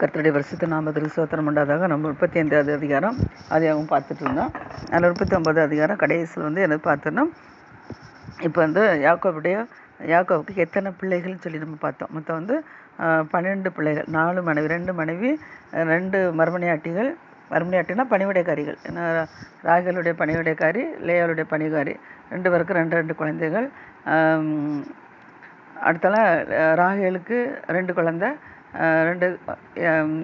கர்த்தருடைய வருஷத்து நாமத்துக்கு சோத்திரம் பண்ணாதாக நம்ம முப்பத்தி ஐந்தாவது அதிகாரம் அதையாகவும் பார்த்துட்டு இருந்தோம். அதில் முப்பத்தி ஒன்பது அதிகாரம் கடைசியில் வந்து எனக்கு பார்த்தோன்னா இப்போ வந்து யாக்கோபுடைய யாக்கோவுக்கு எத்தனை பிள்ளைகள்னு சொல்லி நம்ம பார்த்தோம். மொத்தம் வந்து பன்னெண்டு பன்னிரெண்டு பிள்ளைகள் நாலு மனைவி ரெண்டு மனைவி ரெண்டு மறுமணியாட்டிகள் மறுமணியாட்டினா பணிவிடைக்காரிகள். ஏன்னா ராகலுடைய பணிவிடைக்காரி லேயாளுடைய பணிகாரி. ரெண்டு பேருக்கு ரெண்டு ரெண்டு குழந்தைகள். அடுத்தால ராகேலுக்கு ரெண்டு குழந்தை ரெண்டு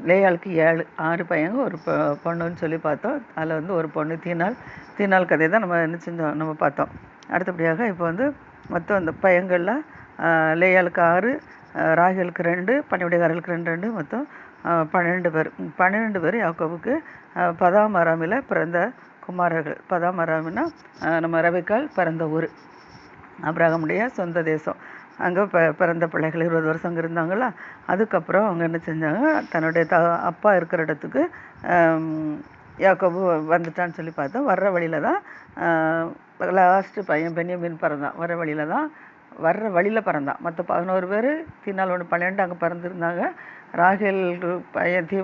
லேயாளுக்கு ஏழு ஆறு பையங்க ஒரு பொ பொண்ணுன்னு சொல்லி பார்த்தோம். அதில் வந்து ஒரு பொண்ணு தீனால் தீனால் கதையை தான் நம்ம என்ன செஞ்சோம் நம்ம பார்த்தோம். அடுத்தபடியாக இப்போ வந்து மொத்தம் அந்த பையங்களில் லேயாளுக்கு ஆறு ராகிகளுக்கு ரெண்டு பணிவிடைக்காரர்களுக்கு ரெண்டு ரெண்டு மொத்தம் பன்னெண்டு பன்னிரெண்டு பேர். பன்னிரெண்டு பேர் யாக்கோவுக்கு பதாம் அராமில் பிறந்த குமாரர்கள். பதாம் அராமின்னா நம்ம ரவிக்கால் பிறந்த ஊர். அப்ராகமுடைய சொந்த தேசம். அங்கே ப பிறந்த பிள்ளைகள் இருபது வருஷம் அங்கே இருந்தாங்களா? அதுக்கப்புறம் அவங்க என்ன செஞ்சாங்க? தன்னுடைய த அப்பா இருக்கிற இடத்துக்கு யாக்கோபு வந்துட்டான்னு சொல்லி பார்த்தோம் வர்ற வழியில் தான் லாஸ்ட்டு பையன் பென்யமின் பிறந்தான். வர்ற வழியில் தான் வர்ற வழியில் பிறந்தான். மற்ற பதினோரு பேர் தீனால் ஒன்று பன்னெண்டு அங்கே பிறந்திருந்தாங்க. ராகேல் பையன் தீ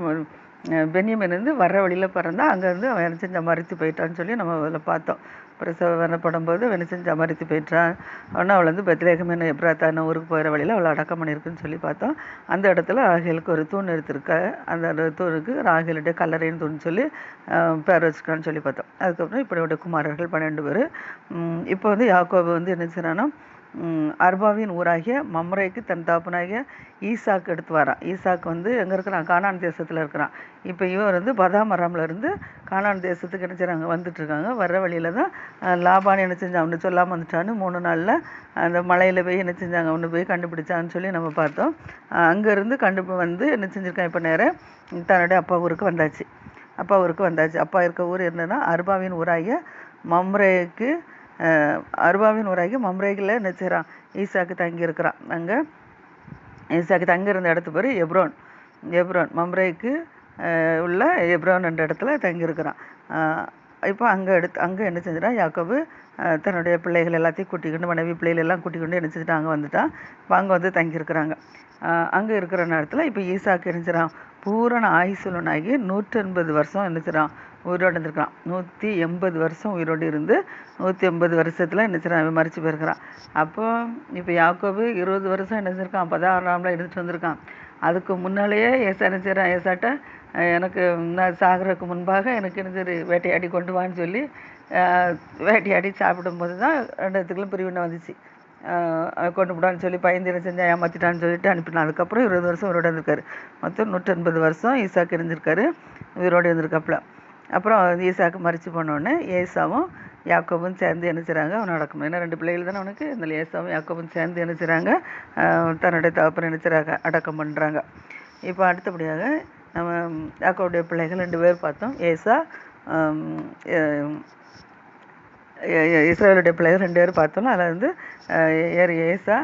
பென்யமின் வந்து வர்ற வழியில் பிறந்தான் அங்கேருந்து அவன் என்ன செஞ்ச போயிட்டான்னு சொல்லி நம்ம அதில் பார்த்தோம். பிரசவ வரப்படும் போது அவன் என்ன செஞ்ச போயிட்டான். உடனே அவள் வந்து பெத்லேகமின் எப்ராத்தான ஊருக்கு போகிற வழியில் அவளை அடக்கம் பண்ணியிருக்குன்னு சொல்லி பார்த்தோம். அந்த இடத்துல ராகேலுக்கு ஒரு தூண் எடுத்திருக்க அந்த தூணுக்கு ராகேலுடைய கல்லறைன்னு தூண் சொல்லி பேர் வச்சுருக்கான்னு சொல்லி பார்த்தோம். அதுக்கப்புறம் இப்படியோட குமாரர்கள் பன்னெண்டு பேர். இப்போ வந்து யாக்கோபு வந்து என்ன செய்றான்னா அர்பாவின் ஊராகிய மம்ரேக்கு தன் தாப்பனாகிய ஈசாக்கு எடுத்து வரான் ஈசாக்கு வந்து எங்கே இருக்கிறான்? கானான் தேசத்தில் இருக்கிறான். இப்போ இவர் வந்து பதாமராமில் இருந்து கானான் தேசத்துக்கு என்ன செய்றாங்க? வந்துட்டு இருக்காங்க. வர்ற வழியில் தான் லாபான் என்ன செஞ்சான்? அவனு சொல்லாமல் வந்துட்டான்னு மூணு நாளில் அந்த மலையில் போய் என்ன செஞ்சாங்க? அவனு போய் கண்டுபிடிச்சான்னு சொல்லி நம்ம பார்த்தோம். அங்கேருந்து கண்டு வந்து என்ன செஞ்சுருக்கான்? இப்போ நேரம் தன்னுடைய அப்பா ஊருக்கு வந்தாச்சு. அப்பா ஊருக்கு வந்தாச்சு. அப்பா இருக்க ஊர் என்னன்னா அர்பாவின் ஊராகிய மம்ரேக்கு அஹ், ஊராகி மம்ரேகில் என்ன செய்கிறான் ஈசாக்கு தங்கியிருக்கிறான். அங்கே ஈசாக்கு தங்கியிருந்த இடத்து பேர் எப்ரோன். எப்ரோன் மம்ரேக்கு அஹ், உள்ள எப்ரோன் என்ற இடத்துல தங்கியிருக்கிறான். இப்போ அங்கே எடுத்து அங்கே என்ன செஞ்சிட்டான் யாக்கோபு தன்னுடைய பிள்ளைகள் எல்லாத்தையும் கூட்டிக்கொண்டு மனைவி பிள்ளைகள் எல்லாம் கூட்டிக்கொண்டு என்ன அங்கே வந்துட்டான் அங்கே வந்து தங்கியிருக்கிறாங்க. அங்கே இருக்கிற நேரத்தில் இப்போ ஈசாக்கு என்ன பூரண ஆயுசுலனாகி நூற்றி வருஷம் என்ன உயிரோடு இருந்திருக்கிறான். நூற்றி எண்பது வருஷம் உயிரோடு இருந்து நூற்றி எண்பது வருஷத்தில் என்ன செய்றான் அவன் போயிருக்கிறான். அப்போ இப்போ யாக்கோபு இருபது வருஷம் என்ன செஞ்சிருக்கான் பதினாறாம்ல வந்திருக்கான். அதுக்கு முன்னாலேயே ஏசா இணைஞ்சிடறான் ஏசாட்ட எனக்கு நான் சாகிறதுக்கு முன்பாக எனக்கு என்ன வேட்டையாடி கொண்டு வான்னு சொல்லி வேட்டையாடி சாப்பிடும்போது தான் ரெண்டு இடத்துக்குள்ள பிரிவினை வந்துச்சு. கொண்டு விடான்னு சொல்லி பயந்திரம் செஞ்சால் ஏமாற்றிட்டான்னு ஏமாத்திட்டான்னு சொல்லிட்டு அனுப்பினான். அதுக்கப்புறம் இருபது வருஷம் உயிரோடு இருந்திருக்காரு. மொத்தம் நூற்றி வருஷம் ஈசாக்கு இருந்திருக்காரு. உயிரோடு இருந்திருக்காப்புல. அப்புறம் ஈசாக்கு மறிச்சு போனோடனே ஏசாவும் யாக்கோபும் சேர்ந்து என்ன செய்கிறாங்க அவனை அடக்கம் ஏன்னா ரெண்டு பிள்ளைகள் தானே அவனுக்கு. இந்த ஏசாவும் யாக்கோபும் சேர்ந்து என்ன செய்கிறாங்க தன்னுடைய தகப்பனை என்ன செய்கிறாங்க அடக்கம் பண்ணுறாங்க இப்போ அடுத்தபடியாக நம்ம யாக்கோவுடைய பிள்ளைகள் ரெண்டு பேர் பார்த்தோம். ஏசா இஸ்ரேலுடைய பிள்ளைகள் ரெண்டு பேரும் பார்த்தோம். அதில் வந்து ஏர் ஏசா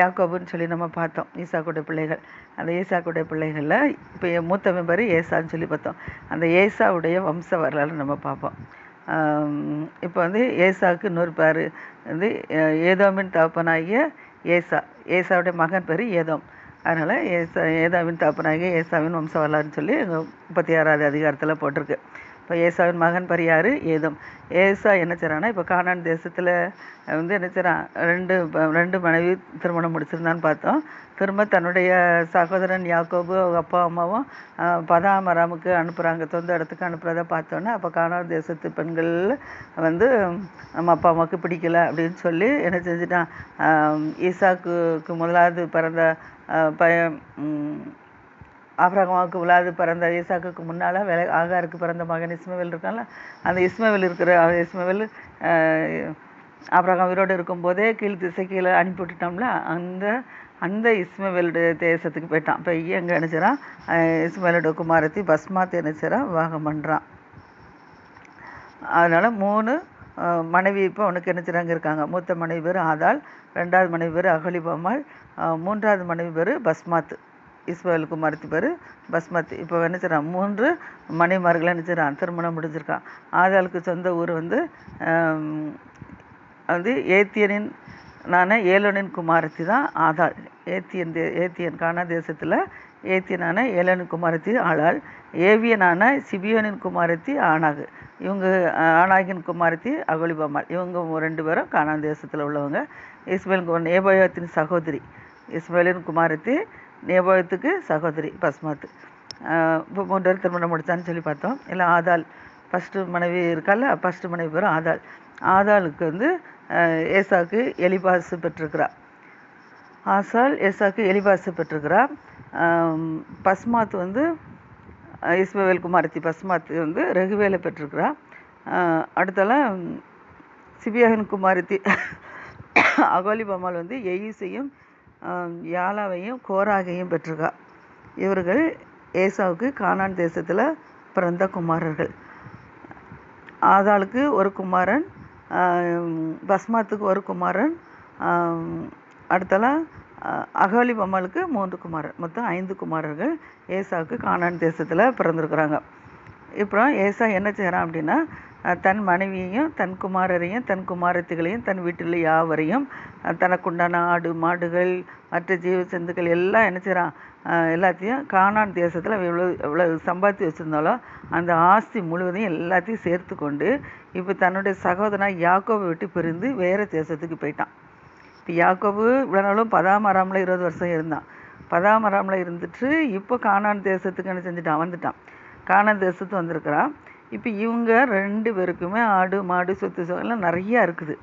யாக்கோபுன்னு சொல்லி நம்ம பார்த்தோம் ஈசாக்குடைய பிள்ளைகள். அந்த ஈசாக்குடைய பிள்ளைகளில் இப்போ என் மூத்த மெம்பர் ஏசான்னு சொல்லி பார்த்தோம். அந்த ஏசாவுடைய வம்ச வரலாறு நம்ம பார்ப்போம். இப்போ வந்து ஏசாவுக்கு இன்னொரு பேர் வந்து ஏதோமின் தகப்பனாகிய ஏசா. ஏசாவுடைய மகன் பேர் ஏதோம். அதனால் ஏசா ஏதாவின் தகப்பனாகிய ஏசாவின் வம்ச வரலாறுன்னு சொல்லி முப்பத்தி ஆறாவது அதிகாரத்தில் போட்டிருக்கு. இப்போ ஏசாவின் மகன் பரியாறு ஏதும். ஏசா என்ன செய்கிறான்னா இப்போ கானான் தேசத்தில் வந்து என்ன செய்றான் ரெண்டு ரெண்டு மனைவி திருமணம் முடிச்சிருந்தான்னு பார்த்தோம். திரும்ப தன்னுடைய சகோதரன் யாக்கோபு அவங்க அப்பா அம்மாவும் பதாமராமுக்கு அனுப்புகிறாங்க சொந்த இடத்துக்கு அனுப்புகிறத பார்த்தோன்னே அப்போ கானான் தேசத்து பெண்கள் வந்து நம்ம அப்பா அம்மாவுக்கு பிடிக்கல அப்படின்னு சொல்லி என்ன செஞ்சிட்டான். ஈசாக்கு முதலாவது பிறந்த பயம் பையன் ம், உலாது பிறந்த ஈசாக்குக்கு முன்னால் வேலை ஆகாருக்கு பிறந்த மகன் இஸ்மவேல் இருக்கான்ல அந்த இஸ்மவேல் இருக்கிற இஸ்மவேல் ஆஹ், உயிரோடு இருக்கும்போதே கீழ் திசை கீழே அனுப்பி விட்டுட்டோம்ல அந்த அந்த இஸ்மவேலுடைய தேசத்துக்கு போயிட்டான். போய் எங்கே நினச்சிறான்? இஸ்மவேலுடைய குமாரத்தி பஸ்மாத் நினச்சிறான் விவாகம் பண்ணுறான் அதனால் மூணு மனைவி இப்போ அவனுக்கு நினச்சிறாங்க இருக்காங்க. மூத்த மனைவி பேர் ஆதாள் ரெண்டாவது மனைவி பேர் அகலிபம்மாள் மூன்றாவது மனைவி பேர் பஸ்மாத். இஸ்மாயில் குமாரத்தி பேர் பஸ்மத். இப்போ என்ன செய்றான்? மூன்று மனைமார்களை என்ன செய்றான்? திருமணம் முடிஞ்சிருக்கான். ஆதாளுக்கு சொந்த ஊர் வந்து வந்து ஏத்தியனின் நான ஏலனின் குமாரத்தி தான் ஆதாள். ஏத்தியன் தே ஏத்தியன் கானா தேசத்தில் ஏத்தியனான ஏலனின் குமாரத்தி ஆளாள். ஏவியனான சிபியோனின் குமாரத்தி ஆனாகு இவங்க அஹ், ஆனாகின் குமாரத்தி அகோலிபாமாள். இவங்க ரெண்டு பேரும் கானா தேசத்தில் உள்ளவங்க. இஸ்மேலின் கு- நேபாயத்தின் சகோதரி. இஸ்மேலின் குமாரத்தி நேபாயத்துக்கு சகோதரி பஸ்மாத்து இப்போ மூன்று பேர் திருமணம் முடிச்சான்னு சொல்லி பார்த்தோம். இல்லை ஆதாள். ஃபஸ்ட்டு மனைவி இருக்கால ஃபஸ்ட்டு மனைவி பேர் ஆதாள். ஆதாளுக்கு வந்து அஹ், ஏசாக்கு எலிபாசு பெற்றிருக்கிறா. ஆசால் ஏசாக்கு எலிபாசு பெற்றிருக்கிறா. ஆம், பஸ்மாத் வந்து இஸ்மவேல் குமாரத்தி பஸ்மாத் வந்து ரகுவேலை பெற்றிருக்கிறா. அஹ், அடுத்தால ம், சிபியாவின் குமாரத்தி அகோலிபமால் வந்து எயிசையும் யாலாவையும் கோராகையும் பெற்றிருக்கா. இவர்கள் ஏசாவுக்கு கானான் தேசத்தில் பிறந்த குமாரர்கள். ஆதாளுக்கு ஒரு குமாரன் பஸ்மாத்துக்கு ஒரு குமாரன் அடுத்தலாம் அகோலி அஹ், மூன்று குமாரன் மொத்தம் ஐந்து குமாரர்கள் ஏசாவுக்கு கானான் தேசத்தில் பிறந்திருக்கிறாங்க. இப்போ ஏசா என்ன செய்கிறான் அப்படின்னா தன் மனைவியையும் தன் குமாரரையும் தன் குமாரத்திகளையும் தன் வீட்டில் யாவரையும் தனக்குண்டான ஆடு மாடுகள் மற்ற ஜீவ ஜந்துக்கள் எல்லாம் என்ன செய்கிறான் எல்லாத்தையும் காணான் தேசத்தில் எவ்வளோ எவ்வளோ சம்பாதித்து வச்சுருந்தாலோ அந்த ஆஸ்தி முழுவதையும் எல்லாத்தையும் சேர்த்து கொண்டு இப்போ தன்னுடைய சகோதரனாக யாக்கோவை விட்டு பிரிந்து வேறு தேசத்துக்கு போயிட்டான். இப்போ யாக்கோபு இவ்வளோ நாளும் பதாமராமில் இருபது வருஷம் இருந்தான். பதாமராமில் இருந்துட்டு இப்போ காணான் தேசத்துக்கு என்ன செஞ்சுட்டான்? வந்துட்டான். காணான் தேசத்துக்கு வந்திருக்கிறான். இப்போ இவங்க ரெண்டு பேருக்குமே ஆடு மாடு சொத்து சுகம் நிறையா இருக்குது.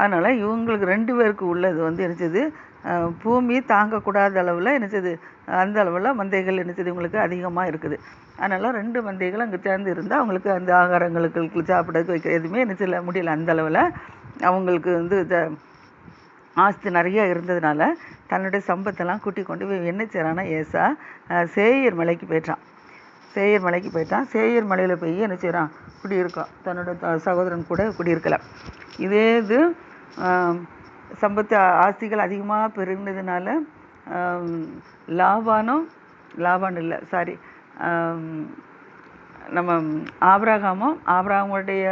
அதனால் இவங்களுக்கு ரெண்டு பேருக்கு உள்ளது வந்து என்னச்சது பூமி தாங்கக்கூடாத அளவில் என்னச்சது அந்த அளவில் மந்தைகள் என்னச்சது இவங்களுக்கு அதிகமாக இருக்குது. அதனால் ரெண்டு மந்தைகள் அங்கே சேர்ந்து இருந்தால் அவங்களுக்கு அந்த ஆகாரங்களுக்கு சாப்பிடறதுக்கு வைக்கிற எதுவுமே என்ன முடியல. அந்த அளவில் அவங்களுக்கு வந்து இத ஆஸ்தி நிறையா இருந்ததுனால தன்னுடைய சம்பத்தெல்லாம் கூட்டி கொண்டு போய் என்ன செய்கிறான்னா ஏசா சேயர் மலைக்கு போயிட்டான் சேயர் மலைக்கு போயிட்டான். சேயர் மலையில் போய் என்ன செய்கிறான் குடியிருக்கான் தன்னோட த- சகோதரன் கூட குடியிருக்கல இதே இது சம்பத்து ஆஸ்திகள் அதிகமாக பெருகினதுனால ஆம், லாபானும் லாபான் இல்லை சாரி நம்ம ஆபிரகாமும் ஆபிரகாமுடைய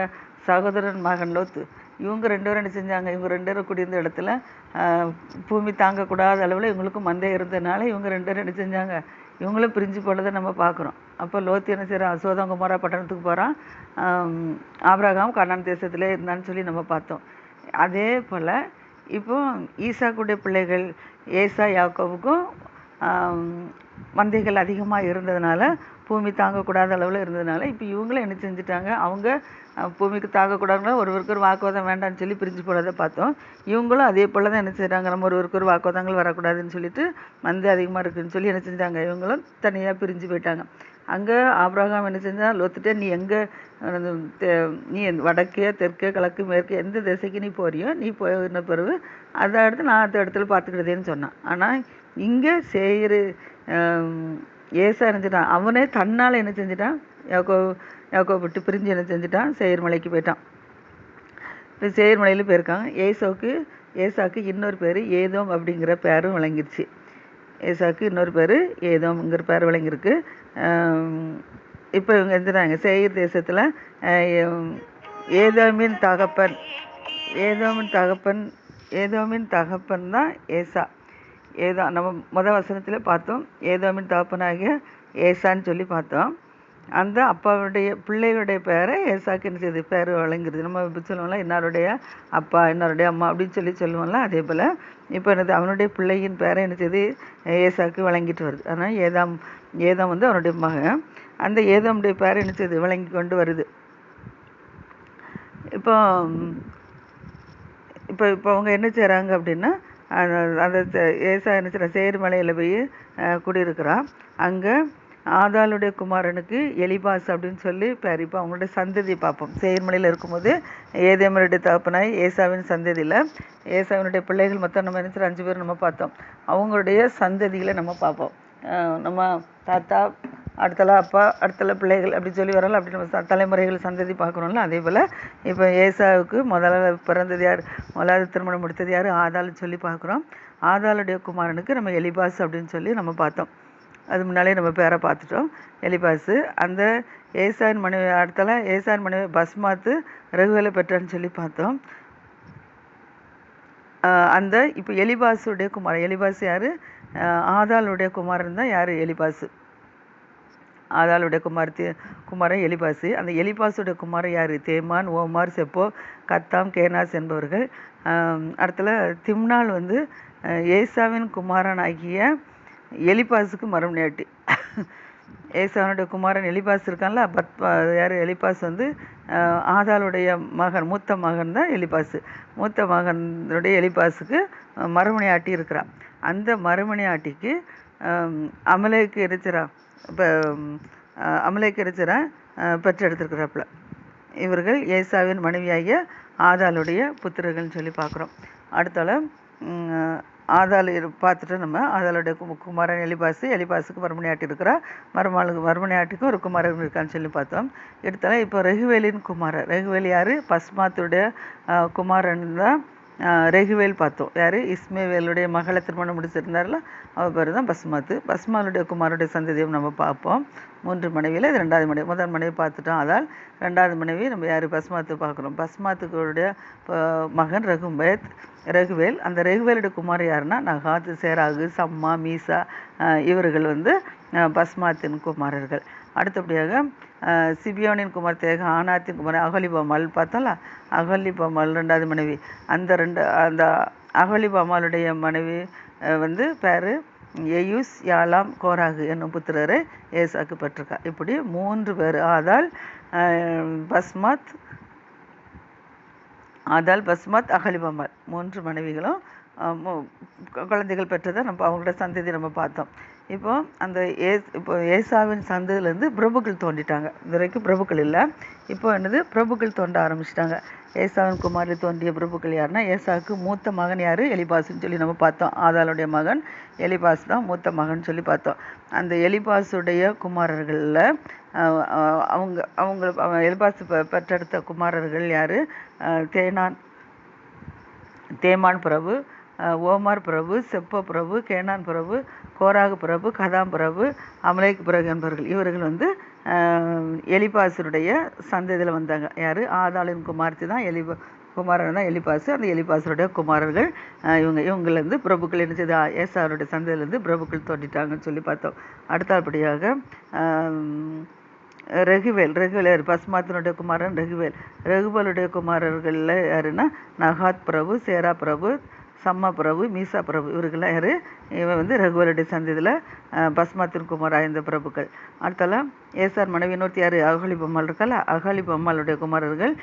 சகோதரன் மகன் லோத்து. இவங்க ரெண்டு பேரும் என்ன செஞ்சாங்க? இவங்க ரெண்டு பேரும் குடியிருந்த இடத்துல பூமி தாங்கக்கூடாத அளவில் இவங்களுக்கும் மந்தை இருந்ததுனால இவங்க ரெண்டு பேரும் என்ன செஞ்சாங்க? இவங்களும் பிரிஞ்சு போனதை நம்ம பார்க்குறோம். அப்போ லோத்து என்ன செய்கிறான்? சோதங்குமாரா பட்டணத்துக்கு போகிறான். ஆபிரகாம் கண்ணான் தேசத்தில் இருந்தான்னு சொல்லி நம்ம பார்த்தோம். அதே போல் இப்போ ஈசாக்குடைய பிள்ளைகள் ஏசா யாக்கோவுக்கும் மந்தைகள் அதிகமாக இருந்ததுனால பூமி தாங்கக்கூடாத அளவில் இருந்ததுனால இப்போ இவங்களும் என்ன செஞ்சுட்டாங்க? அவங்க பூமிக்கு தாங்கக்கூடாதுங்களா ஒருவருக்கு ஒரு வாக்குவாதம் வேண்டாம்னு சொல்லி பிரிஞ்சு போகிறத பார்த்தோம். இவங்களும் அதே போல் தான் என்ன செய்கிறாங்க நம்ம ஒருவருக்கு ஒரு வாக்குவாதங்கள் வரக்கூடாதுன்னு சொல்லிட்டு மந்தை அதிகமாக இருக்குதுன்னு சொல்லி என்ன செஞ்சாங்க இவங்களும் தனியாக பிரிஞ்சு போயிட்டாங்க. அங்கே ஆப்ரகாம் என்ன செஞ்சால் லோத்துட்டே நீ எங்கே நீ வடக்கே தெற்கே கிழக்கு மேற்கு எந்த திசைக்கு நீ போறியோ நீ போயின பிறகு அதை அடுத்து நான் அந்த இடத்துல பார்த்துக்கிட்டதேன்னு சொன்னான். ஆனால் இங்கே செய்கிற ஏசா நினைச்சிட்டான் அவனே தன்னால் என்ன செஞ்சிட்டான்? யாக்கோ யாக்கோ விட்டு பிரிஞ்சு என்ன செஞ்சிட்டான்? செயர்மலைக்கு போயிட்டான். இப்போ செயர்மலையில் போயிருக்கான். போயிருக்காங்க ஏசாவுக்கு இன்னொரு பேர் ஏதோம் அப்படிங்கிற பேரும் விளங்கிருச்சு. ஏசாவுக்கு இன்னொரு பேர் ஏதோங்கிற பேர் விளங்கியிருக்கு. இப்போ இவங்க எந்திராங்க சேயர் தேசத்தில் ஏதோமின் தகப்பன் ஏதோமின் தகப்பன் ஏதோமின் தகப்பன் தான் ஏசா. ஏதோ நம்ம முத வசனத்தில் பார்த்தோம் ஏதோமின் தகப்பனாகிய ஏசான்னு சொல்லி பார்த்தோம். அந்த அப்பாவுடைய பிள்ளைகளுடைய பேரை ஏசாக்கு என்ன பேர் வழங்குறது. நம்ம இப்போ சொல்லுவோம்ல இன்னாருடைய அப்பா இன்னாருடைய அம்மா அப்படின்னு சொல்லி சொல்லுவோம்ல அதே போல் இப்போ என்னது? அவனுடைய பிள்ளையின் பேரை என்ன செய்து ஏசாக்கு வழங்கிட்டு வருது. ஆனால் ஏதாம் ஏதாம் வந்து அவனுடைய மகன். அந்த ஏதாமுடைய பேரை என்ன செய்து வழங்கி கொண்டு வருது. இப்போ இப்போ இப்போ அவங்க என்ன செய்கிறாங்க அப்படின்னா அந்த ஏசா என்ன செய்கிறான் சேருமலையில் போய் குடியிருக்கிறான். அங்கே ஆதாளுடைய குமாரனுக்கு எலிபாஸ் அப்படின்னு சொல்லி பேர். இப்போ அவங்களுடைய சந்ததி பார்ப்போம். சேர்மலையில் இருக்கும்போது ஏதேமருடைய தகப்பனாய் ஏசாவின் சந்ததியில் ஏசாவினுடைய பிள்ளைகள் மொத்தம் நம்ம என்ன அஞ்சு பேர் நம்ம பார்த்தோம். அவங்களுடைய சந்ததிகளை நம்ம பார்ப்போம். நம்ம தாத்தா அடுத்தல அப்பா அடுத்தல பிள்ளைகள் அப்படி சொல்லி வரல அப்படி நம்ம தலைமுறைகள் சந்ததி பார்க்குறோம்ல அதே போல் இப்போ ஏசாவுக்கு முதல்ல பிறந்தது யார்? முதலாவது திருமணம் முடித்தது யார்? ஆதாள்னு சொல்லி பார்க்குறோம். ஆதாளுடைய குமாரனுக்கு நம்ம எலிபாஸ் அப்படின்னு சொல்லி நம்ம பார்த்தோம். அது முன்னாலே நம்ம பேரை பார்த்துட்டோம். எலிபாஸு அந்த ஏசான் மனைவி அடுத்தல ஏசான் மனைவி பஸ்மாத்து ரகுவேலை பெற்றான்னு சொல்லி பார்த்தோம். அந்த இப்போ எலிபாசுடைய குமாரன் எலிபாஸ் யார்? ஆதாளுடைய குமாரன் தான் யார்? எலிபாஸு. ஆதாளுடைய குமாரத்தி குமாரன் எலிபாசு. அந்த எலிபாசுடைய குமாரன் யார்? தேமான் ஓமார் செப்போ கத்தாம் கேனாஸ் என்பவர்கள். அடுத்தல திம்னால் வந்து ஏசாவின் குமாரன் ஆகிய எலிபாசுக்கு மறுமணியாட்டி ஏசாவனுடைய குமாரன் எலிபாஸ் இருக்கான்ல பத் யார்? எலிபாஸ் வந்து ஆதாளுடைய மகன் மூத்த மகன் தான் எலிபாஸ் மூத்த மகனுடைய எலிபாஸுக்கு மறுமணி ஆட்டி இருக்கிறான். அந்த மறுமணி ஆட்டிக்கு அமலேக்கு இருக்கிறான் இப்போ அமலேக்கரிச்சரை எரிச்சிரா பெற்றெடுத்திருக்கிறாப்புல. இவர்கள் ஏசாவின் மனைவியாகிய ஆதாளுடைய புத்திரர்கள்னு சொல்லி பார்க்குறோம். அடுத்தால ம், ஆதாள் இரு பார்த்துட்டு நம்ம ஆதாளுடைய கு குமாரன் எலிபாசு எலிபாசுக்கு மறுமணியாட்டி இருக்கிறா மருமகளுக்கு மறுமணியாட்டுக்கும் ஒரு குமாரன் இருக்கான்னு சொல்லி பார்த்தோம். எடுத்தால இப்போ ரெகுவேலின் குமாரன் ரெகுவேல் யார்? பஸ்மாத்துடைய குமாரன் தான் ரெகுவேல் பார்த்தோம். யார்? இஸ்மேவேலுடைய மகளை திருமணம் முடிச்சிருந்தார்ல அவள் பேர் தான் பஸ்மாத்து பஸ்மாலுடைய குமாருடைய சந்ததியும் நம்ம பார்ப்போம். மூன்று மனைவியில் இது ரெண்டாவது மனைவி. முதல் மனைவி பார்த்துட்டோம். அதால் ரெண்டாவது மனைவி நம்ம யார்? பஸ்மாத்து பார்க்குறோம். பஸ்மாத்துக்களுடைய மகன் ரகும்பேத் ரகுவேல். அந்த ரகுவேலுடைய குமார் யாருன்னா? நகாத்து சேராகு சம்மா மீசா இவர்கள் வந்து பஸ்மாத்தின் குமாரர்கள். அடுத்தபடியாக சிபியோனின் குமார் தேக ஆனாத்தின் குமார் அகலிபாமால் பார்த்தோம்ல? அகலிபாமால் ரெண்டாவது மனைவி. அந்த ரெண்டு அந்த அகலிபாமாலுடைய மனைவி வந்து பேர் எயூஸ் யாலாம் கோராகு என்னும் புத்திரரை ஏசாக்கு பெற்றிருக்கா. இப்படி மூன்று பேர். ஆதால் அஹ், பஸ்மாத் ஆதால் பஸ்மாத் அகலிபமால் மூன்று மனைவிகளும் குழந்தைகள் பெற்றதை நம்ம அவங்களோட சந்ததி நம்ம பார்த்தோம். இப்போ அந்த ஏ இப்போ ஏசாவின் சந்ததியிலேருந்து பிரபுக்கள் தோண்டிட்டாங்க இது வரைக்கும் பிரபுக்கள் இல்லை. இப்போ என்னது? பிரபுக்கள் தோண்ட ஆரம்பிச்சிட்டாங்க. ஏசாவின் குமாரில் தோன்றிய பிரபுக்கள் யாருன்னா ஏசாவுக்கு மூத்த மகன் யார்? எலிபாஸ்ன்னு சொல்லி நம்ம பார்த்தோம். ஆதாளுடைய மகன் எலிபாஸ் தான் மூத்த மகன் சொல்லி பார்த்தோம். அந்த எலிபாஸுடைய குமாரர்களில் அவங்க அவங்க எலிபாஸ் பெற்றெடுத்த குமாரர்கள் யார்? தேனான் தேமான் பிரபு ஓமார் பிரபு செப்ப பிரபு கேனான் பிரபு கோராகு பிரபு கதாம் பிரபு அமலேக் பிரபு என்பவர்கள். இவர்கள் வந்து எலிபாசருடைய சந்ததியில் வந்தாங்க. யார்? ஆதாளின் குமார்த்தி தான் எலிபா குமாரன் தான் எலிபாசு. அந்த எலிபாசருடைய குமாரர்கள் இவங்க இவங்கலேருந்து பிரபுக்கள் என்ன செய்து ஏசாருடைய சந்ததியிலேருந்து பிரபுக்கள் தோண்டிட்டாங்கன்னு சொல்லி பார்த்தோம். அடுத்தபடியாக ரகுவேல் ரகுவேல் யார்? பஸ்மாத்தினுடைய குமாரன் ரகுவேல். ரகுவேலுடைய குமாரர்களில் யாருன்னா நகாத் பிரபு சேரா பிரபு சம்மா பிரபு மீசா பிரபு இவர்கள்லாம் யார்? இவன் வந்து ரகுவலுடைய சந்ததியில் பஸ்மாத்தின் குமார் ஐந்து பிரபுக்கள். அடுத்தால ஏசார் மனைவி நூற்றி யார்? அகலி பொம்மாள் இருக்கல அகலி பொம்மாளுடைய குமாரர்கள்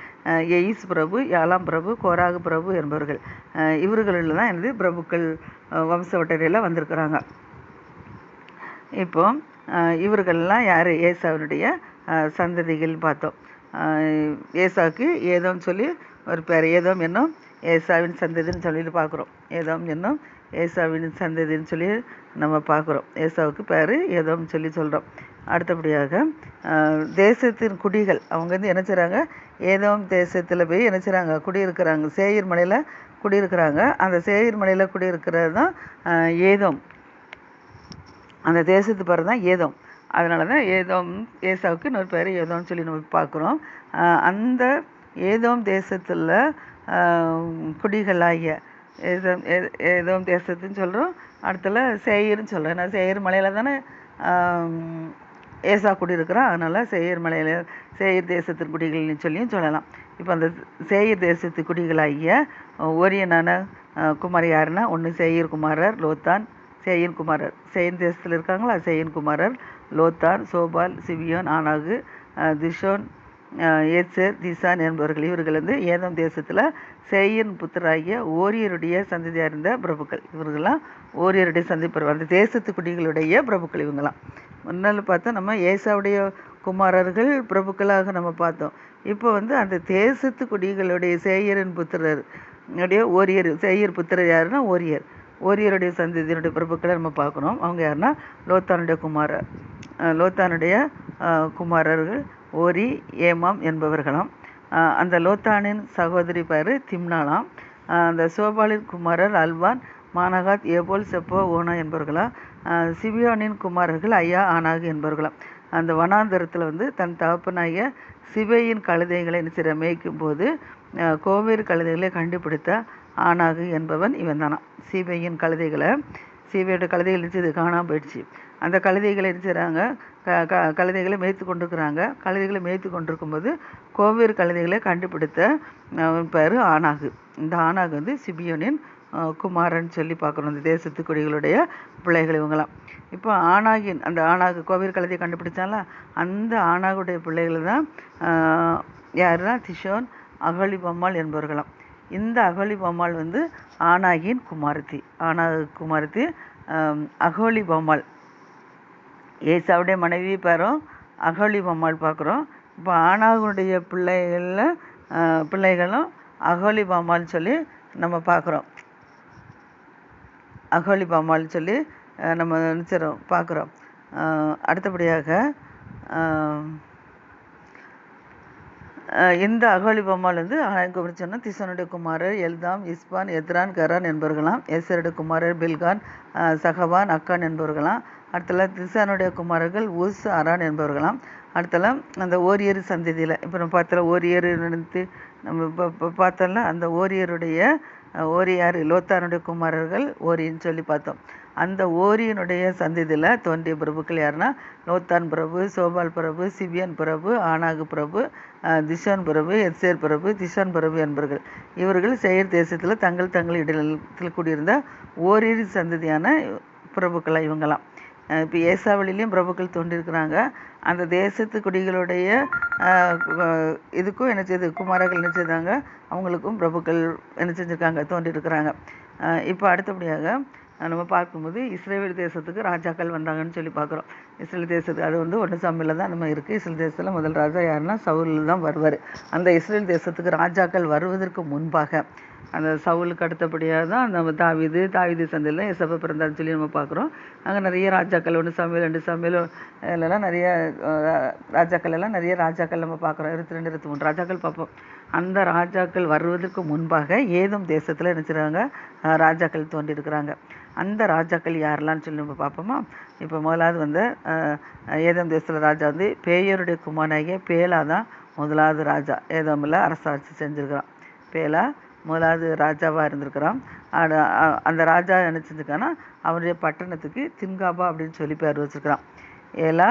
எயிஸ் பிரபு யாலாம் பிரபு கோராகு பிரபு என்பவர்கள். இவர்களில் தான் எனது பிரபுக்கள் வம்ச வம்சவட்டரையில் வந்திருக்கிறாங்க. இப்போ இவர்கள்லாம் யார்? ஏசாவினுடைய சந்ததிகள் பார்த்தோம். ஏசாவுக்கு ஏதோன்னு சொல்லி ஒரு பேர் ஏதோ என்னும் ஏசாவின் சந்ததின்னு சொல்லிட்டு பார்க்குறோம். ஏதோம் என்னும் ஏசாவின் சந்ததின்னு சொல்லி நம்ம பார்க்குறோம். ஏசாவுக்கு பேர் ஏதோ சொல்லி சொல்கிறோம் அடுத்தபடியாக அஹ், தேசத்தின் குடிகள் அவங்க வந்து என்ன செய்கிறாங்க ஏதோம் தேசத்தில் போய் என்ன செய்கிறாங்க குடியிருக்கிறாங்க. சேயர் மலையில் குடியிருக்கிறாங்க. அந்த சேயர் மலையில் குடியிருக்கிறது தான் ஏதோம். அந்த தேசத்து பேர் தான் ஏதோம். அதனால தான் ஏதோம் ஏசாவுக்கு இன்னொரு பேர் ஏதோம்னு சொல்லி நம்ம பார்க்குறோம். அந்த ஏதோம் தேசத்தில் குடிகளாகிய ஏதோம் ஏ- ஏதோம் தேசத்துன்னு சொல்கிறோம் அடுத்தல சேயர்னு சொல்கிறோம் ஏன்னா சேயர் மலையில் தானே ஏசா குடியிருக்கிறான். அதனால் சேயர் மலையில் சேயர் தேசத்தின் குடிகள்னு சொல்லியும் சொல்லலாம். இப்போ அந்த சேயர் தேசத்து குடிகளாகிய ஓரியனான குமார் யாருன்னா ஒன்று சேயர் குமாரர் லோத்தான் சேயன் குமாரர். சேயன் தேசத்தில் இருக்காங்களா? சேயன் குமாரர் லோத்தான் சோபால் சிவியோன் ஆனாகு திஷோன் ஏத்சேர் திசான் என்பவர்கள். இவர்கள் வந்து ஏதம் தேசத்தில் சேயன் புத்தராகிய ஓரியருடைய சந்ததியாக இருந்த பிரபுக்கள். இவர்கள்லாம் ஓரியருடைய சந்தி அந்த தேசத்து குடிகளுடைய பிரபுக்கள் இவங்கெல்லாம் முன்னால் பார்த்தா நம்ம ஏசாவுடைய குமாரர்கள் பிரபுக்களாக நம்ம பார்த்தோம். இப்போ வந்து அந்த தேசத்து குடிகளுடைய சேயரின் புத்திரர் உடைய ஓரியர் சேயர் புத்திரர் யாருன்னா ஓரியர். ஓரியருடைய சந்ததியினுடைய பிரபுக்களை நம்ம பார்க்குறோம் அவங்க யாருன்னா லோத்தானுடைய குமாரர் லோத்தானுடைய குமாரர்கள். ஓரி ஏமாம் என்பவர்களாம். அந்த லோத்தானின் சகோதரி பேர் திம்னாலாம் அந்த சோபாலின் குமாரர் அல்வான் மானகாத் ஏபோல் செப்போ ஓனா என்பவர்களா? அஹ், சிபியோனின் குமாரர்கள் ஐயா ஆனாகு என்பவர்களாம். அந்த வனாந்தரத்தில் வந்து தன் தகப்பனாகிய சிவையின் கழுதைகளை சிற மேய்க்கும் போது கோவேறு கழுதைகளை கண்டுபிடித்த ஆனாகு என்பவன் இவன் தானாம் சிவையின் கழுதைகளை சிவையோட கழுதைகள் இருந்துச்சு காணாமல் போயிடுச்சு. அந்த கழுதைகளை என்ன க க கழுதைகளை மேய்த்து கொண்டிருக்கிறாங்க. கழுதைகளை மேய்த்து கொண்டிருக்கும்போது கோவேறு கழுதைகளை கண்டுபிடித்த பேர் ஆனாகு இந்த ஆனாகு வந்து சிபியோனின் குமாரன் சொல்லி பார்க்குறோம். இந்த தேசத்து குடிகளுடைய பிள்ளைகள் இவங்களாம் இப்போ ஆனாகின் அந்த ஆணாகு கோவேறு கழுதையை கண்டுபிடிச்சால அந்த ஆணாகுடைய பிள்ளைகள் தான் யாருன்னா? திஷோன் அகழி பொம்மாள் என்பவர்களாம். இந்த அகோலி பொம்மாள் வந்து ஆனாகின் குமாரத்தி. ஆனாகு குமாரத்தி அகோலி பொம்மாள் ஏசாவுடைய மனைவி பேரும் அகழி பொம்மாள் பார்க்குறோம் இப்போ ஆனாகுடைய பிள்ளைகளில் பிள்ளைகளும் அகோலி பொம்மாள்னு சொல்லி நம்ம பார்க்குறோம் அகோலி பொம்மாள்னு சொல்லி நம்ம நினச்சிடும் பார்க்குறோம் அடுத்தபடியாக இந்த அகோலி பொம்மாள் வந்து ஆயங்க சொன்னால் திசனுடைய குமாரர் எல்தாம் இஸ்பான் எத்ரான் கரான் என்பவர்களாம் எசருடைய குமாரர் பில்கான் சகவான் அக்கான் என்பவர்களாம். அடுத்தல திசானுடைய குமாரர்கள் உஸ் அரான் என்பவர்களாம். அடுத்தல அந்த ஓரியர் சந்ததியில் இப்போ நம்ம பார்த்தல ஓரியர் நினைத்து நம்ம இப்போ பார்த்தோம்ல அந்த ஓரியருடைய ஓரியார் லோத்தானுடைய குமாரர்கள் ஓரின்னு சொல்லி பார்த்தோம் அந்த ஓரியனுடைய சந்ததியில் தோன்றிய பிரபுக்கள் யாருன்னா லோத்தான் பிரபு சோபால் பிரபு சிபியன் பிரபு ஆனாகு பிரபு திஷான் பிரபு எத்சேர் பிரபு திஷான் பிரபு என்பவர்கள் இவர்கள் செயற் தேசத்தில் தங்கள் தங்கள் இடத்தில் குடியிருந்த ஓரிரு சந்ததியான பிரபுக்களா இவங்களாம். இப்போ ஏசாவளிலையும் பிரபுக்கள் தோன்றியிருக்கிறாங்க அந்த தேசத்து குடிகளுடைய இதுக்கும் என்ன செய்து குமாரர்கள் என்ன செய்தாங்க? அவங்களுக்கும் பிரபுக்கள் என்ன செஞ்சுருக்காங்க தோன்றியிருக்கிறாங்க இப்போ அடுத்தபடியாக நம்ம பார்க்கும்போது இஸ்ரேல் தேசத்துக்கு ராஜாக்கள் வந்தாங்கன்னு சொல்லி பார்க்குறோம். இஸ்ரேல் தேசத்துக்கு அது வந்து ஒன்று சம்மில் தான் நம்ம இருக்குது இஸ்ரேல் தேசத்தில் முதல் ராஜா யாருன்னா சவுல் தான் வருவார். அந்த இஸ்ரேல் தேசத்துக்கு ராஜாக்கள் வருவதற்கு முன்பாக அந்த சவுலுக்கு அடுத்தபடியாக தான் நம்ம தாவிது தாவிது சந்தையில் எசப்ப பிறந்தான்னு சொல்லி நம்ம பார்க்குறோம். அங்கே நிறைய ராஜாக்கள் ஒன்று சமையல் ரெண்டு சமையல் இதெல்லாம் நிறைய ராஜாக்கள் எல்லாம் நிறைய ராஜாக்கள் நம்ம பார்க்குறோம். இருபத்தி ரெண்டு இருபத்தி மூணு ராஜாக்கள் பார்ப்போம். அந்த ராஜாக்கள் வருவதற்கு முன்பாக ஏதும் தேசத்தில் நினச்சிருக்காங்க ராஜாக்கள் தோண்டி ராஜாக்கள் தோன்றியிருக்கிறாங்க அந்த ராஜாக்கள் யாரெல்லாம் சொல்லி நம்ம பார்ப்போமா? இப்போ முதலாவது வந்து ஏதம் தேசத்தில் ராஜா வந்து பேயருடைய குமாரனாகிய பேலா தான் முதலாவது ராஜா. ஏதமில் அரசாட்சி செஞ்சுருக்கிறான். பேலா முதலாவது ராஜாவாக இருந்திருக்கிறான். அந்த ராஜா என்ன செஞ்சிருக்கான்னா அவருடைய பட்டணத்துக்கு தின்காபா அப்படின்னு சொல்லி பேர் வச்சிருக்கிறான். ஏலா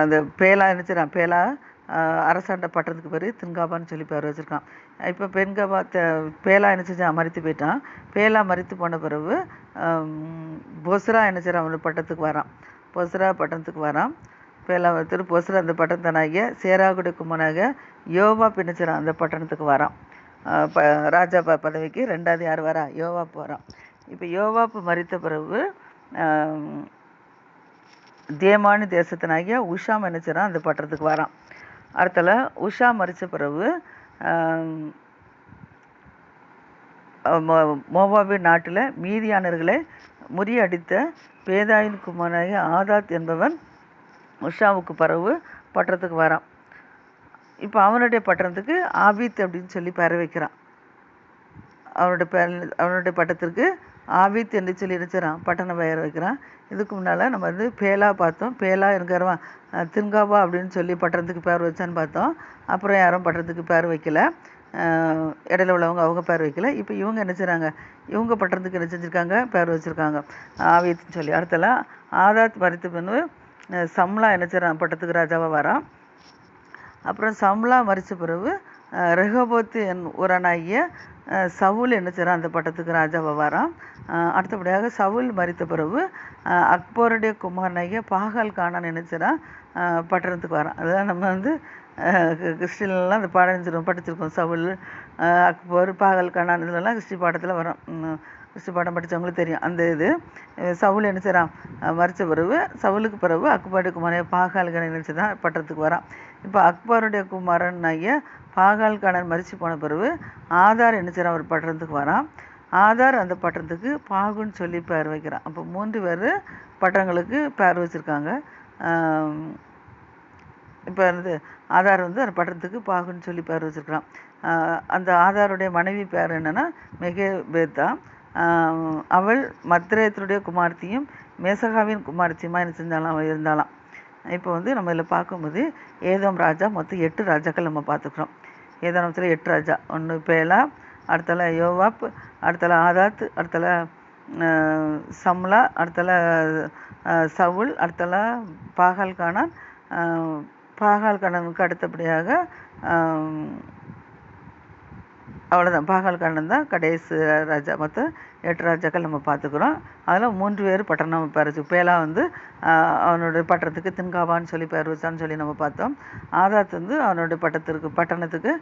அந்த பேலா நினச்சிடான் பேலா அரசாண்ட பட்டத்துக்கு பேர் தின்காபான்னு சொல்லி பேர் வச்சுருக்கான். இப்போ பெண்காபா த பேலா என்ன செஞ்சான்? மறித்து போயிட்டான். பேலா மறித்து போன பிறகு ஆம், பொஸ்ரா என்ன செய்றான்? அவனோட பட்டத்துக்கு வரான். பொஸ்ரா பட்டணத்துக்கு வரான். பேலாம் திரு அந்த பட்டணத்தனாகிய சேராகுடி குமனாக யோவா பின்னிச்சிறான் அந்த பட்டணத்துக்கு வரான். ப ராஜா ப பதவிக்கு ரெண்டாவது யார் வரா? யோவாப்பு வரான் இப்போ யோவாப்பு மறித்த பிறகு தேமானு தேசத்தினாகிய உஷா மன்னிச்சிறான் அந்த பட்டணத்துக்கு வரான். அடுத்தல உஷா மறித்த பிறகு ஆம், மோ- நாட்டில் மீதியானர்களை முறியடித்த பேதாயின் குமாரனாகிய ஆதாத் என்பவன் உஷாவுக்கு பறவு பட்டணத்துக்கு வரான். இப்போ அவனுடைய பட்டணத்துக்கு ஆபீத் அப்படின்னு சொல்லி பேர வைக்கிறான். அவனுடைய பேர் அவனுடைய பட்டத்திற்கு ஆபீத் என்று சொல்லி இருக்கிறான் பட்டணம் பெயர் வைக்கிறான். இதுக்கு முன்னால் நம்ம வந்து பேலா பார்த்தோம். பேலா இருக்கிறவன் திருங்காவா அப்படின்னு சொல்லி பட்டணத்துக்கு பேர் வச்சான்னு பார்த்தோம். அப்புறம் யாரும் பட்டணத்துக்கு பேர் வைக்கல. இடையில உள்ளவங்க அவங்க பேர் வைக்கல. இப்போ இவங்க என்ன செய்கிறாங்க இவங்க பட்டணத்துக்கு என்ன செஞ்சுருக்காங்க? பேர் வச்சுருக்காங்க. ஆவியத்துன்னு சொல்லி. அடுத்தலாம் ஆதாத் மறித்த பின்பு சம்லா என்ன செய்கிறான் பட்டத்துக்கு ராஜாவாக வரான் அப்புறம் சம்லா மறித்த பிறகு ரெகபோத்து என் உரனாகிய சவுல் என்ன செய்கிறான் அந்த பட்டத்துக்கு ராஜாவை வரான் அடுத்தபடியாக சவுல் மறித்த பிறகு அக்பருடைய குமாரனாகிய பாகால் கானான் என்ன பட்டணத்துக்கு வரான் அதான் நம்ம வந்து கிறிஸ்டின்லாம் அந்த பாடம் படிச்சிருக்கோம் சவுல் அக்பர் பாகல் கானான் இதெல்லாம் கிறிஸ்டி பாடத்தில் வரும். கிறிஸ்து பாடம் படித்தவங்களுக்கு தெரியும். அந்த இது சவுல் என்ன செய்கிறான் மறித்த பிறகு சவுலுக்கு பிறகு அக்பருடைய குமாரன் பாகால்கணன் நினச்சி தான் பட்டத்துக்கு வரான். இப்போ அக்பருடைய குமாரன் ஐய பாகால் கணன் மறித்து போன பிறகு ஆதார் என்ன செய்கிறான் ஒரு பட்டத்துக்கு வரான். ஆதார் அந்த பட்டத்துக்கு பாகுன்னு சொல்லி பேர் வைக்கிறான். அப்போ மூன்று பேர் பட்டங்களுக்கு பேர் வச்சுருக்காங்க. இப்போ வந்து ஆதார் வந்து அந்த பட்டத்துக்கு பாகுன்னு சொல்லி பேர் வச்சுருக்கிறான். அந்த ஆதாருடைய மனைவி பேர் என்னென்னா மெகே பேத்தா அவள் மத்ரேத்தருடைய குமார்த்தியும் மேசகாவின் குமார்த்தியுமா என்ன செஞ்சாலும் அவள் இருந்தாலாம். இப்போ வந்து நம்ம இதில் பார்க்கும்போது ஏதோம் ராஜா மொத்தம் எட்டு ராஜாக்கள் நம்ம பார்த்துக்குறோம். ஏதோமத்தில் எட்டு ராஜா. ஒன்று பேலா அடுத்தல யோவாப் அடுத்தல ஆதாத் அடுத்தல சம்லா அடுத்தல சவுல் அடுத்தல பாகால்கானான் பாகால்கானனுக்கு அடுத்தபடியாக அவ்வளோதான் பாகால் காண்டன் தான் கடைசி ராஜா. மொத்தம் எட்டு ராஜாக்கள் நம்ம பார்த்துக்குறோம். அதில் மூன்று பேர் பட்டணம் பேர் வச்சு பேலா வந்து அவனுடைய பட்டணத்துக்கு தின்காவான்னு சொல்லி பேர் வச்சான்னு சொல்லி நம்ம பார்த்தோம். ஆதாத் வந்து அவனுடைய பட்டத்திற்கு பட்டணத்துக்கு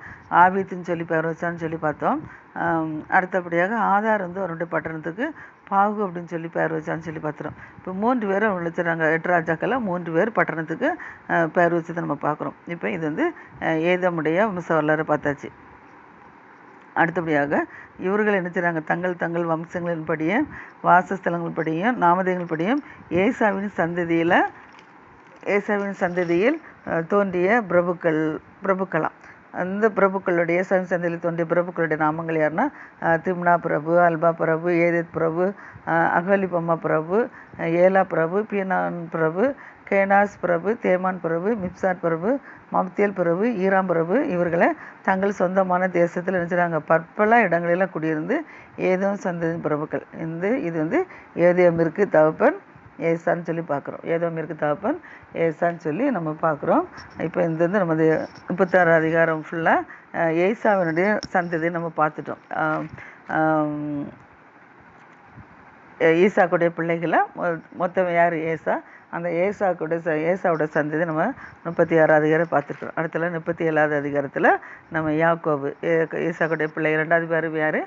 ஆபீத்துன்னு சொல்லி பேர் வச்சான்னு சொல்லி பார்த்தோம். அடுத்தபடியாக ஆதார் வந்து அவனுடைய பட்டணத்துக்கு பாகு அப்படின்னு சொல்லி பேர் வச்சான்னு சொல்லி பார்த்துறோம். இப்போ மூன்று பேர் அவங்க வச்சுறாங்க எட்டு ராஜாக்களை மூன்று பேர் பட்டணத்துக்கு பேர் வச்சதை நம்ம பார்க்குறோம். இப்போ இது வந்து ஏதமுடைய வம்ச வரலாறு பார்த்தாச்சு. அடுத்தபடியாக இவர்கள் என்ன செய்றாங்க? தங்கள் தங்கள் வம்சங்களின்படியே வாசஸ்தலங்களின்படியும் நாமதங்களின்படியும் ஏசாவின் சந்ததியில் ஏசாவின் சந்ததியில் தோன்றிய பிரபுக்கள் பிரபுக்களாம். அந்த பிரபுக்களுடைய ஏசாவின் சந்ததியில் தோன்றிய பிரபுக்களுடைய நாமங்கள் யாருன்னா திம்னா பிரபு அல்பா பிரபு ஏதேத் பிரபு அகலிபம்மா பிரபு ஏலா பிரபு பீனான் பிரபு கேனாஸ் பிரபு தேமான் பிரபு மிப்சாட் பிரபு மப்தியல் பிரபு ஈராம் பிரபு இவர்களை தங்கள் சொந்தமான தேசத்தில் நினைச்சாங்க பற்பல இடங்களெல்லாம் குடியிருந்து ஏதோ சந்ததி பிரபுக்கள் இந்த இது வந்து ஏதேமிற்கு தகப்பன் ஏசான்னு சொல்லி பார்க்குறோம். ஏதோமிற்கு தகப்பன் ஏசான்னு சொல்லி நம்ம பார்க்குறோம். இப்போ இந்த வந்து நமது முப்பத்தாறு அதிகாரம் ஃபுல்லாக ஏசாவினுடைய சந்ததியை நம்ம பார்த்துட்டோம். ஆம், ஆம், ஈசாக்குடைய பிள்ளைகளை மொ- மொத்தம் யார்? ஏசா. அந்த ஏசாக்குடைய ச ஏசாவோட சந்ததி நம்ம முப்பத்தி ஆறாவது அதிகாரம் பார்த்துருக்குறோம். அடுத்தல முப்பத்தி ஏழாவது அதிகாரத்தில் நம்ம யாக்கோபு. ஏசாக்குடைய பிள்ளை ரெண்டாவது பேர் யார்?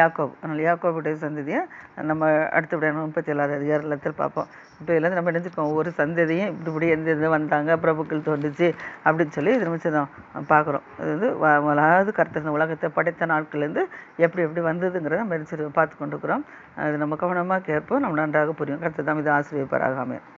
யாக்கோபு. அதனால் யாக்கோபுடைய சந்ததியை நம்ம அடுத்தபடியான முப்பத்தி ஏழாவது அதிகாரத்தில் பார்ப்போம். இப்போ இதில் நம்ம நினச்சிருக்கோம் ஒவ்வொரு சந்ததியும் இப்படி இப்படி எந்த எந்த வந்தாங்க பிரபுக்கள் தோன்றுச்சு அப்படின்னு சொல்லி இது நம்ம பார்க்குறோம். இது வந்து முதலாவது கருத்து இந்த உலகத்தை படைத்த நாட்கள்லேருந்து எப்படி எப்படி வந்ததுங்கிறத நம்ம நினச்சி பார்த்து கொண்டு இருக்கிறோம் அது நம்ம கவனமாக கேட்போம். நம்ம நன்றாக புரியும். கருத்து தான் இது ஆசிரியப்பராகாமல்